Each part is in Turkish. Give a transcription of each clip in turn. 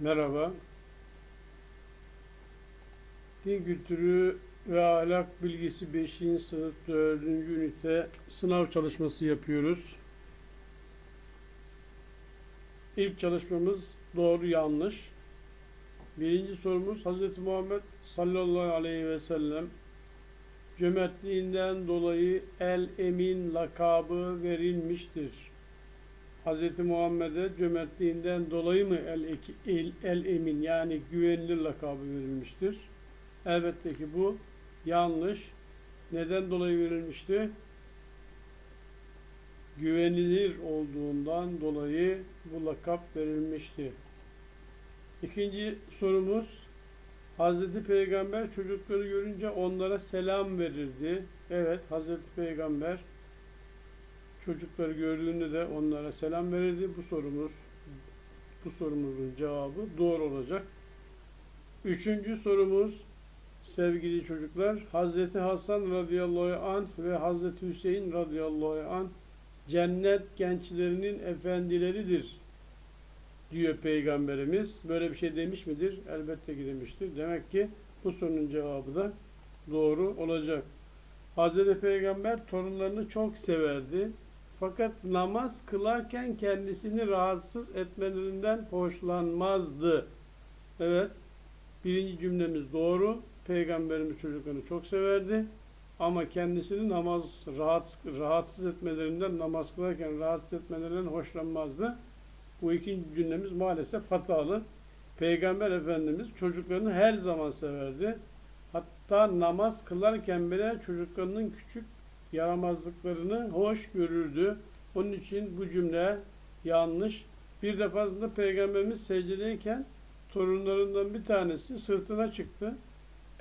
Merhaba. Din kültürü ve ahlak bilgisi 5. sınıf 4. ünite sınav çalışması yapıyoruz. İlk çalışmamız doğru yanlış. Birinci sorumuz Hz. Muhammed sallallahu aleyhi ve sellem cömertliğinden dolayı El Emin lakabı verilmiştir. Hz. Muhammed'e cömertliğinden dolayı mı el, el, el emin yani güvenilir lakabı verilmiştir? Elbette ki bu yanlış. Neden dolayı verilmişti? Güvenilir olduğundan dolayı bu lakap verilmişti. İkinci sorumuz Hazreti Peygamber çocukları görünce onlara selam verirdi. Evet, Hazreti Peygamber çocukları gördüğünde de onlara selam verirdi. Bu sorumuz bu sorumuzun cevabı doğru olacak. Üçüncü sorumuz sevgili çocuklar Hazreti Hasan radıyallahu anh ve Hazreti Hüseyin radıyallahu anh cennet gençlerinin efendileridir diyor Peygamberimiz. Böyle bir şey demiş midir? Elbette ki demiştir. Demek ki bu sorunun cevabı da doğru olacak. Hazreti Peygamber torunlarını çok severdi. Fakat namaz kılarken kendisini rahatsız etmelerinden hoşlanmazdı. Evet, birinci cümlemiz doğru. Peygamberimiz çocuklarını çok severdi. Ama kendisini namaz rahat, rahatsız etmelerinden, namaz kılarken rahatsız etmelerinden hoşlanmazdı. Bu ikinci cümlemiz maalesef hatalı. Peygamber Efendimiz çocuklarını her zaman severdi. Hatta namaz kılarken bile çocuklarının küçük yaramazlıklarını hoş görürdü. Onun için bu cümle yanlış. Bir defasında Peygamberimiz secdedeyken torunlarından bir tanesi sırtına çıktı.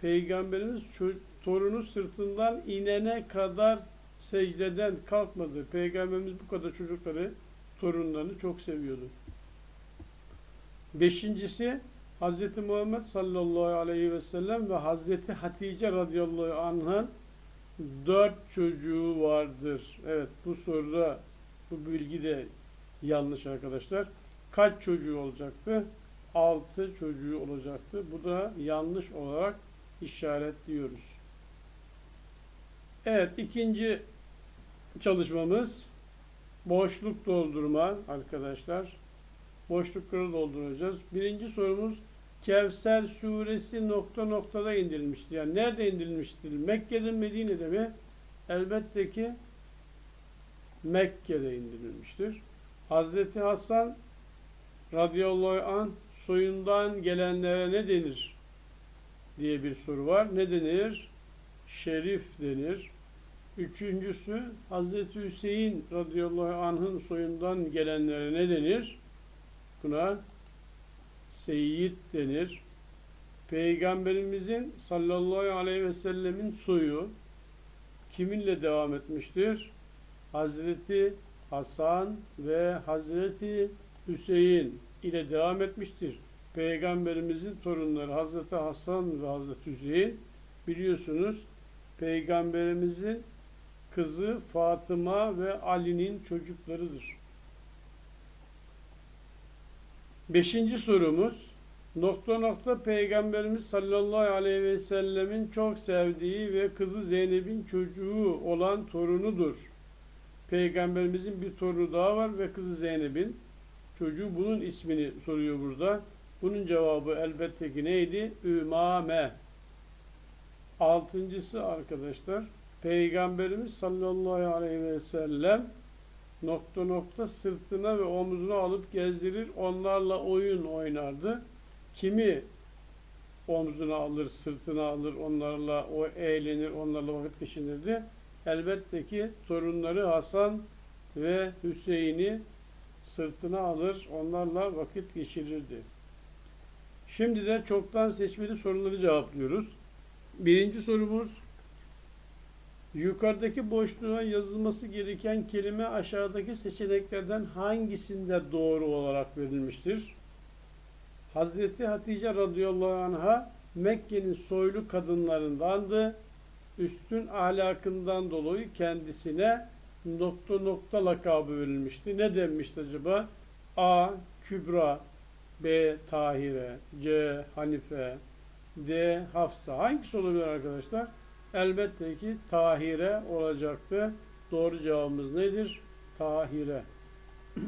Peygamberimiz torunu sırtından inene kadar secdeden kalkmadı. Peygamberimiz bu kadar çocukları, torunlarını çok seviyordu. Beşincisi Hz. Muhammed sallallahu aleyhi ve sellem ve Hz. Hatice radıyallahu anh'ın dört çocuğu vardır. Evet bu soruda bu bilgi de yanlış arkadaşlar. Kaç çocuğu olacaktı? Altı çocuğu olacaktı. Bu da yanlış olarak işaretliyoruz. Evet ikinci çalışmamız boşluk doldurma arkadaşlar. Boşlukları dolduracağız. Birinci sorumuz Kevser suresi nokta noktada indirilmiştir. Yani nerede indirilmiştir? Mekke'de Medine'de mi? Elbette ki Mekke'de indirilmiştir. Hazreti Hasan radıyallahu an soyundan gelenlere ne denir? diye bir soru var. Ne denir? Şerif denir. Üçüncüsü Hazreti Hüseyin radıyallahu anh'ın soyundan gelenlere ne denir? Buna Seyyid denir. Peygamberimizin sallallahu aleyhi ve sellemin soyu kiminle devam etmiştir? Hazreti Hasan ve Hazreti Hüseyin ile devam etmiştir. Peygamberimizin torunları Hazreti Hasan ve Hazreti Hüseyin biliyorsunuz Peygamberimizin kızı Fatıma ve Ali'nin çocuklarıdır. Beşinci sorumuz nokta nokta Peygamberimiz sallallahu aleyhi ve sellemin çok sevdiği ve kızı Zeynep'in çocuğu olan torunudur. Peygamberimizin bir torunu daha var ve kızı Zeynep'in çocuğu bunun ismini soruyor burada. Bunun cevabı elbette ki neydi? Ümame. Altıncısı arkadaşlar Peygamberimiz sallallahu aleyhi ve sellem nokta nokta sırtına ve omzuna alıp gezdirir, onlarla oyun oynardı. Kimi omzuna alır, sırtına alır, onlarla o eğlenir, onlarla vakit geçirirdi. Elbette ki torunları Hasan ve Hüseyin'i sırtına alır, onlarla vakit geçirirdi. Şimdi de çoktan seçmeli soruları cevaplıyoruz. Birinci sorumuz Yukarıdaki boşluğa yazılması gereken kelime aşağıdaki seçeneklerden hangisinde doğru olarak verilmiştir? Hazreti Hatice radıyallahu anh'a Mekke'nin soylu kadınlarındandı. Üstün ahlakından dolayı kendisine nokta nokta lakabı verilmişti. Ne denmişti acaba? A. Kübra B. Tahire C. Hanife D. Hafsa. Hangisi olabilir arkadaşlar? Elbette ki Tahire olacaktı. Doğru cevabımız nedir? Tahire.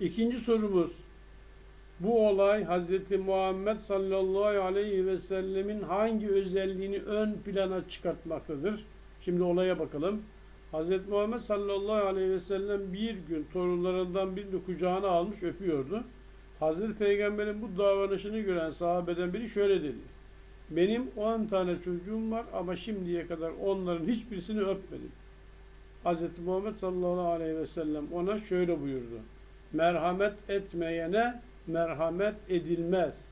İkinci sorumuz. Bu olay Hz. Muhammed sallallahu aleyhi ve sellemin hangi özelliğini ön plana çıkartmaktadır? Şimdi olaya bakalım. Hz. Muhammed sallallahu aleyhi ve sellem bir gün torunlarından birini kucağına almış öpüyordu. Hazreti Peygamber'in bu davranışını gören sahabeden biri şöyle dedi. Benim 10 tane çocuğum var ama şimdiye kadar onların hiçbirisini öpmedim. Hz. Muhammed sallallahu aleyhi ve sellem ona şöyle buyurdu. Merhamet etmeyene merhamet edilmez.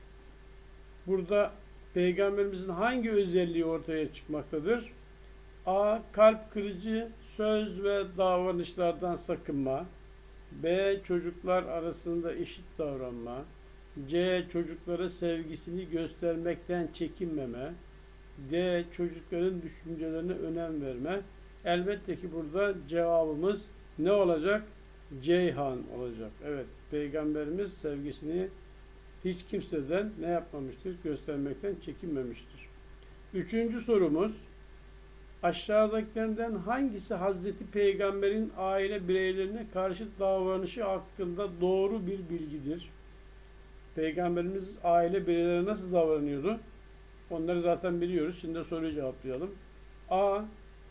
Burada Peygamberimizin hangi özelliği ortaya çıkmaktadır? A. Kalp kırıcı söz ve davranışlardan sakınma. B. Çocuklar arasında eşit davranma. C. Çocuklara sevgisini göstermekten çekinmeme. D. Çocukların düşüncelerine önem verme. Elbette ki burada cevabımız ne olacak? Ceyhan olacak. Evet, Peygamberimiz sevgisini hiç kimseden ne yapmamıştır? Göstermekten çekinmemiştir. Üçüncü sorumuz, aşağıdakilerden hangisi Hazreti Peygamber'in aile bireylerine karşı davranışı hakkında doğru bir bilgidir? Peygamberimiz aile bireylerine nasıl davranıyordu? Onları zaten biliyoruz. Şimdi soruyu cevaplayalım. A.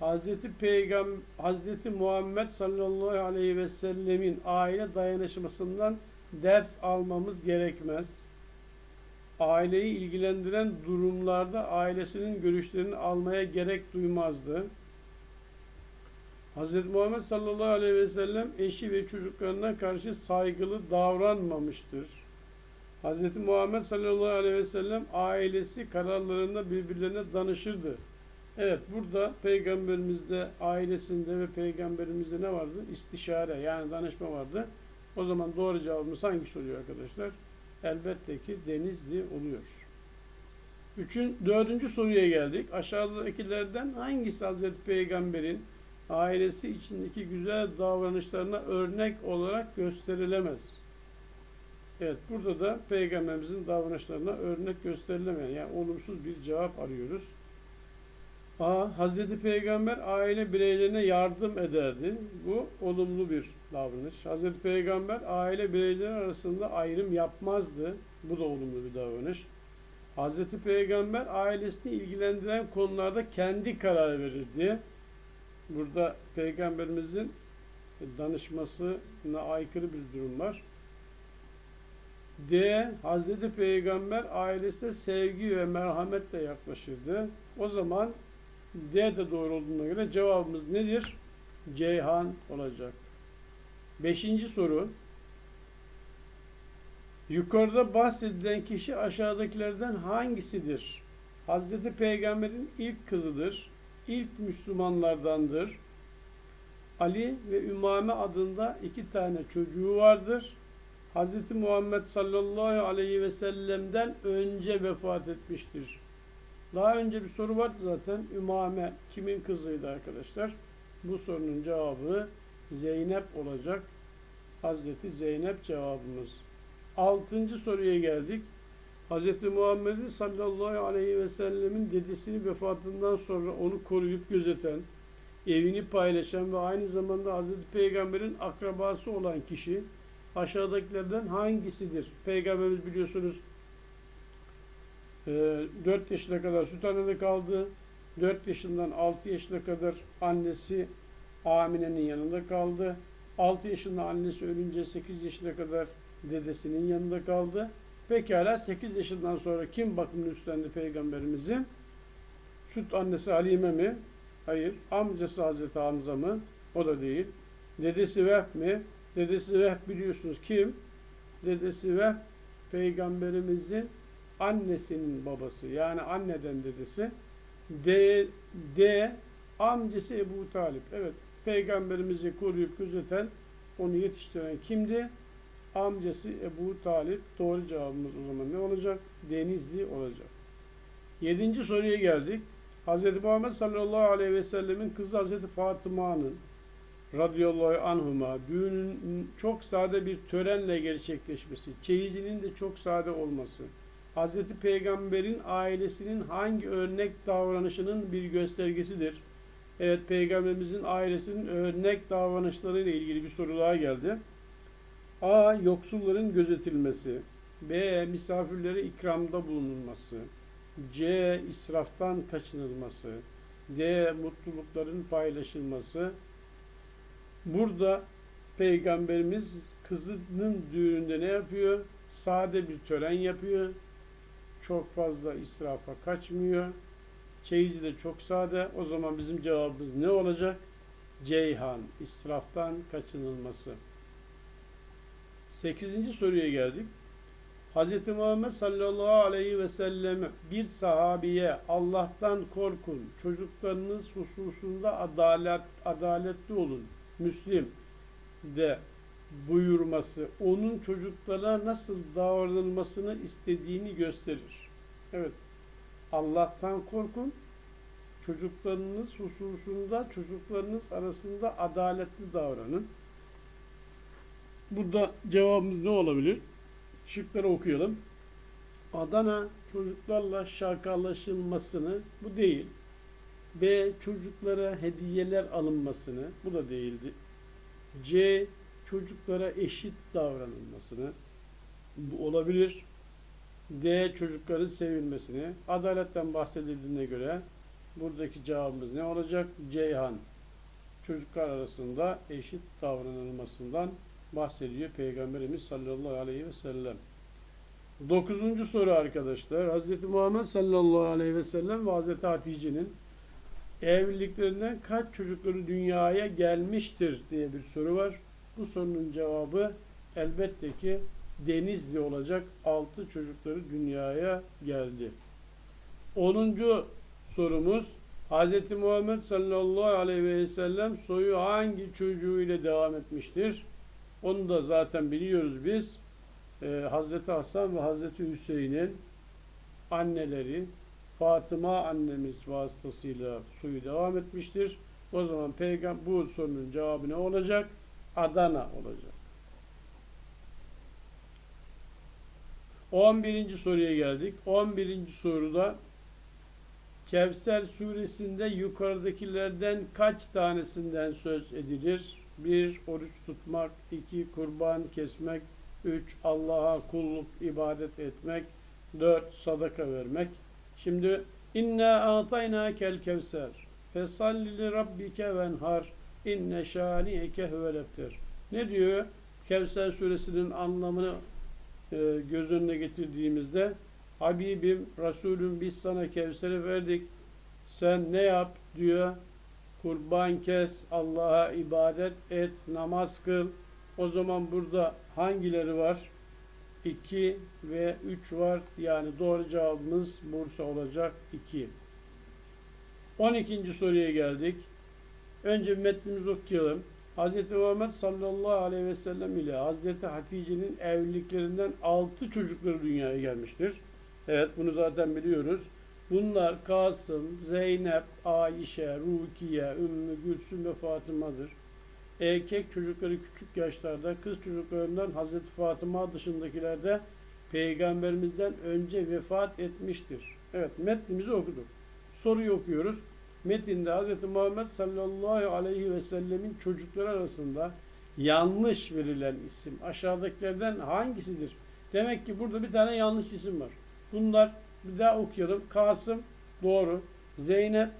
Hazreti Peygam Hazreti Muhammed sallallahu aleyhi ve sellemin aile dayanışmasından ders almamız gerekmez. Aileyi ilgilendiren durumlarda ailesinin görüşlerini almaya gerek duymazdı. Hazreti Muhammed sallallahu aleyhi ve sellem eşi ve çocuklarına karşı saygılı davranmamıştır. Hazreti Muhammed sallallahu aleyhi ve sellem ailesi kararlarında birbirlerine danışırdı. Evet burada peygamberimizde ailesinde ve peygamberimizde ne vardı? İstişare yani danışma vardı. O zaman doğru cevabımız hangisi oluyor arkadaşlar? Elbette ki Denizli oluyor. Üçün, dördüncü soruya geldik. Aşağıdakilerden hangisi Hazreti Peygamber'in ailesi içindeki güzel davranışlarına örnek olarak gösterilemez? Evet burada da Peygamberimizin davranışlarına örnek gösterilemeyen yani olumsuz bir cevap arıyoruz. A. Hazreti Peygamber aile bireylerine yardım ederdi. Bu olumlu bir davranış. Hazreti Peygamber aile bireyleri arasında ayrım yapmazdı. Bu da olumlu bir davranış. Hazreti Peygamber ailesini ilgilendiren konularda kendi karar verirdi. Burada Peygamberimizin danışmasına aykırı bir durum var. D. Hazreti Peygamber ailesine sevgi ve merhametle yaklaşırdı. O zaman D de doğru olduğuna göre cevabımız nedir? Ceyhan olacak. Beşinci soru. Yukarıda bahsedilen kişi aşağıdakilerden hangisidir? Hazreti Peygamber'in ilk kızıdır. İlk Müslümanlardandır. Ali ve Ümame adında iki tane çocuğu vardır. Hazreti Muhammed sallallahu aleyhi ve sellem'den önce vefat etmiştir. Daha önce bir soru vardı zaten. Ümame kimin kızıydı arkadaşlar? Bu sorunun cevabı Zeynep olacak. Hazreti Zeynep cevabımız. Altıncı soruya geldik. Hazreti Muhammed'in sallallahu aleyhi ve sellemin dedesinin vefatından sonra onu koruyup gözeten, evini paylaşan ve aynı zamanda Hazreti Peygamber'in akrabası olan kişi aşağıdakilerden hangisidir? Peygamberimiz biliyorsunuz 4 yaşına kadar süt annede kaldı. 4 yaşından 6 yaşına kadar annesi Amine'nin yanında kaldı. 6 yaşında annesi ölünce 8 yaşına kadar dedesinin yanında kaldı. Pekala 8 yaşından sonra kim bakımını üstlendi peygamberimizin? Süt annesi Halime mi? Hayır. Amcası Hazreti Hamza mı? O da değil. Dedesi Vehb mi? Dedesi Vehb biliyorsunuz kim? Dedesi Vehb peygamberimizin annesinin babası yani anneden dedesi D, D amcası Ebu Talip. Evet peygamberimizi koruyup gözeten onu yetiştiren kimdi? Amcası Ebu Talip. Doğru cevabımız o zaman ne olacak? Denizli olacak. Yedinci soruya geldik. Hz. Muhammed sallallahu aleyhi ve sellemin kızı Hz. Fatıma'nın radıyallahu anhuma düğünün çok sade bir törenle gerçekleşmesi, çeyizinin de çok sade olması, Hz. Peygamber'in ailesinin hangi örnek davranışının bir göstergesidir? Evet, Peygamberimizin ailesinin örnek davranışları ile ilgili bir soru geldi. A. Yoksulların gözetilmesi. B. Misafirlere ikramda bulunulması. C. israftan kaçınılması. D. Mutlulukların paylaşılması. Burada Peygamberimiz kızının düğününde ne yapıyor? Sade bir tören yapıyor. Çok fazla israfa kaçmıyor. Çeyizi de çok sade. O zaman bizim cevabımız ne olacak? Ceyhan, israftan kaçınılması. Sekizinci soruya geldik. Hz. Muhammed sallallahu aleyhi ve sellem bir sahabiye Allah'tan korkun, çocuklarınız hususunda adalet adaletli olun, Müslim de buyurması, onun çocuklara nasıl davranılmasını istediğini gösterir. Evet, Allah'tan korkun, çocuklarınız hususunda, çocuklarınız arasında adaletli davranın. Burada cevabımız ne olabilir? Şıkları okuyalım. Adana çocuklarla şakalaşılmasını bu değil. B. Çocuklara hediyeler alınmasını bu da değildi. C. Çocuklara eşit davranılmasını bu olabilir. D. Çocukların sevilmesini. Adaletten bahsedildiğine göre buradaki cevabımız ne olacak? Ceyhan. Çocuklar arasında eşit davranılmasından bahsediyor Peygamberimiz sallallahu aleyhi ve sellem. Dokuzuncu soru arkadaşlar. Hz. Muhammed sallallahu aleyhi ve sellem ve Hz. Hatice'nin evliliklerinden kaç çocukları dünyaya gelmiştir diye bir soru var. Bu sorunun cevabı elbette ki Denizli olacak. Altı çocukları dünyaya geldi. Onuncu sorumuz Hz. Muhammed sallallahu aleyhi ve sellem soyu hangi çocuğuyla devam etmiştir? Onu da zaten biliyoruz biz. Ee, Hazreti Hasan ve Hazreti Hüseyin'in anneleri Fatıma annemiz vasıtasıyla suyu devam etmiştir. O zaman peygamber bu sorunun cevabı ne olacak? Adana olacak. 11. soruya geldik. 11. soruda Kevser suresinde yukarıdakilerden kaç tanesinden söz edilir? 1. Oruç tutmak 2. Kurban kesmek 3. Allah'a kulluk, ibadet etmek 4. Sadaka vermek Şimdi inna atayna kel kevser fesalli li rabbike venhar inne şaniyeke huvel. Ne diyor? Kevser suresinin anlamını e, göz önüne getirdiğimizde Habibim, Resulüm biz sana Kevser'i verdik. Sen ne yap diyor. Kurban kes, Allah'a ibadet et, namaz kıl. O zaman burada hangileri var? 2 ve 3 var. Yani doğru cevabımız Bursa olacak 2. 12. soruya geldik. Önce metnimizi okuyalım. Hz. Muhammed sallallahu aleyhi ve sellem ile Hz. Hatice'nin evliliklerinden 6 çocukları dünyaya gelmiştir. Evet bunu zaten biliyoruz. Bunlar Kasım, Zeynep, Ayşe, Rukiye, Ümmü Gülsüm ve Fatıma'dır. Erkek çocukları küçük yaşlarda, kız çocuklarından Hazreti Fatıma dışındakilerde Peygamberimizden önce vefat etmiştir. Evet metnimizi okuduk. Soruyu okuyoruz. Metinde Hz. Muhammed sallallahu aleyhi ve sellemin çocukları arasında yanlış verilen isim aşağıdakilerden hangisidir? Demek ki burada bir tane yanlış isim var. Bunlar bir daha okuyalım. Kasım doğru. Zeynep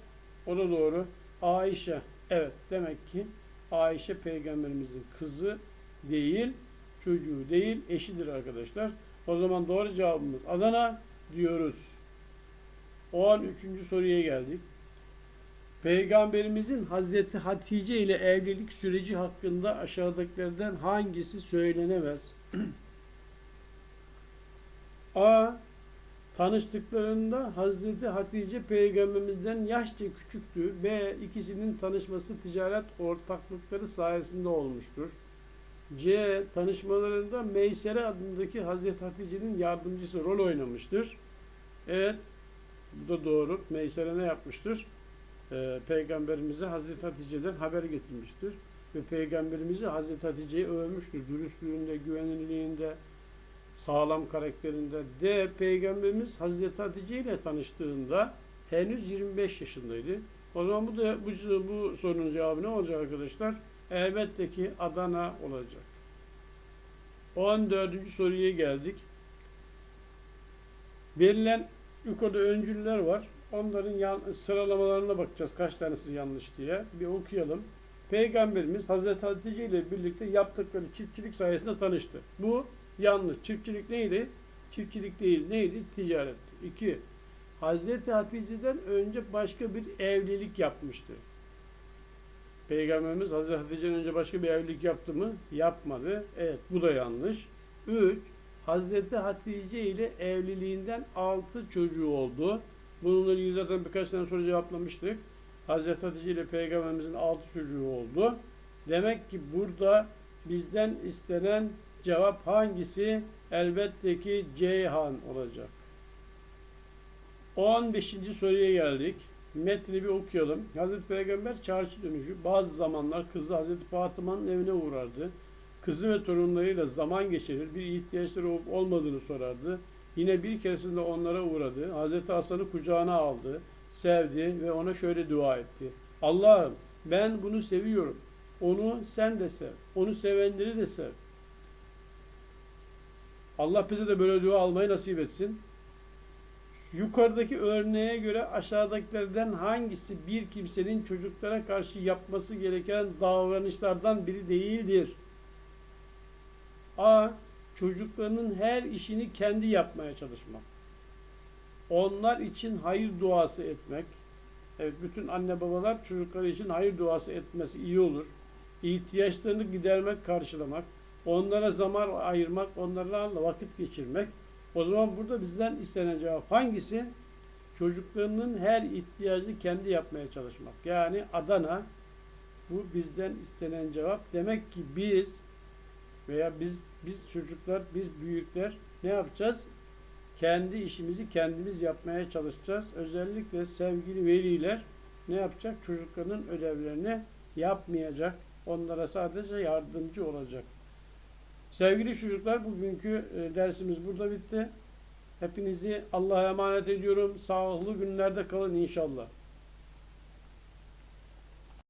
o da doğru. Ayşe evet demek ki Ayşe peygamberimizin kızı değil, çocuğu değil, eşidir arkadaşlar. O zaman doğru cevabımız Adana diyoruz. 13. soruya geldik. Peygamberimizin Hazreti Hatice ile evlilik süreci hakkında aşağıdakilerden hangisi söylenemez? A. Tanıştıklarında Hazreti Hatice peygamberimizden yaşça küçüktü ve ikisinin tanışması ticaret ortaklıkları sayesinde olmuştur. C. Tanışmalarında Meysere adındaki Hazreti Hatice'nin yardımcısı rol oynamıştır. Evet, bu da doğru. Meysere ne yapmıştır? Ee, Peygamberimize Hazreti Hatice'den haber getirmiştir. ve Peygamberimizi Hazreti Hatice'yi övmüştür. Dürüstlüğünde, güvenilirliğinde, sağlam karakterinde. De Peygamberimiz Hazreti Hatice ile tanıştığında henüz 25 yaşındaydı. O zaman bu da bu, bu sorunun cevabı ne olacak arkadaşlar? Elbette ki Adana olacak. 14. soruya geldik. Verilen yukarıda öncüller var. Onların yan, sıralamalarına bakacağız kaç tanesi yanlış diye. Bir okuyalım. Peygamberimiz Hazreti Hatice ile birlikte yaptıkları çiftçilik sayesinde tanıştı. Bu yanlış. Çiftçilik neydi? Çiftçilik değil. Neydi? Ticaret. İki. Hazreti Hatice'den önce başka bir evlilik yapmıştı. Peygamberimiz Hazreti Hatice'den önce başka bir evlilik yaptı mı? Yapmadı. Evet bu da yanlış. 3. Hazreti Hatice ile evliliğinden 6 çocuğu oldu. Bununla ilgili zaten birkaç tane soru cevaplamıştık. Hazreti Hatice ile Peygamberimizin 6 çocuğu oldu. Demek ki burada bizden istenen cevap hangisi? Elbette ki Ceyhan olacak. 15. soruya geldik. Metni bir okuyalım. Hazreti Peygamber çarşı dönüşü bazı zamanlar kızı Hazreti Fatıma'nın evine uğrardı. Kızı ve torunlarıyla zaman geçirir, bir ihtiyaçları olup olmadığını sorardı. Yine bir keresinde onlara uğradı. Hazreti Hasan'ı kucağına aldı, sevdi ve ona şöyle dua etti. Allah'ım ben bunu seviyorum. Onu sen de sev. Onu sevenleri de sev. Allah bize de böyle dua almayı nasip etsin. Yukarıdaki örneğe göre aşağıdakilerden hangisi bir kimsenin çocuklara karşı yapması gereken davranışlardan biri değildir? A. Çocuklarının her işini kendi yapmaya çalışmak. Onlar için hayır duası etmek. Evet bütün anne babalar çocukları için hayır duası etmesi iyi olur. İhtiyaçlarını gidermek, karşılamak. Onlara zaman ayırmak, onlarla vakit geçirmek. O zaman burada bizden istenen cevap hangisi? Çocuklarının her ihtiyacını kendi yapmaya çalışmak. Yani Adana bu bizden istenen cevap. Demek ki biz veya biz biz çocuklar, biz büyükler ne yapacağız? Kendi işimizi kendimiz yapmaya çalışacağız. Özellikle sevgili veliler ne yapacak? Çocukların ödevlerini yapmayacak. Onlara sadece yardımcı olacak. Sevgili çocuklar bugünkü e, dersimiz burada bitti. Hepinizi Allah'a emanet ediyorum. Sağlıklı günlerde kalın inşallah.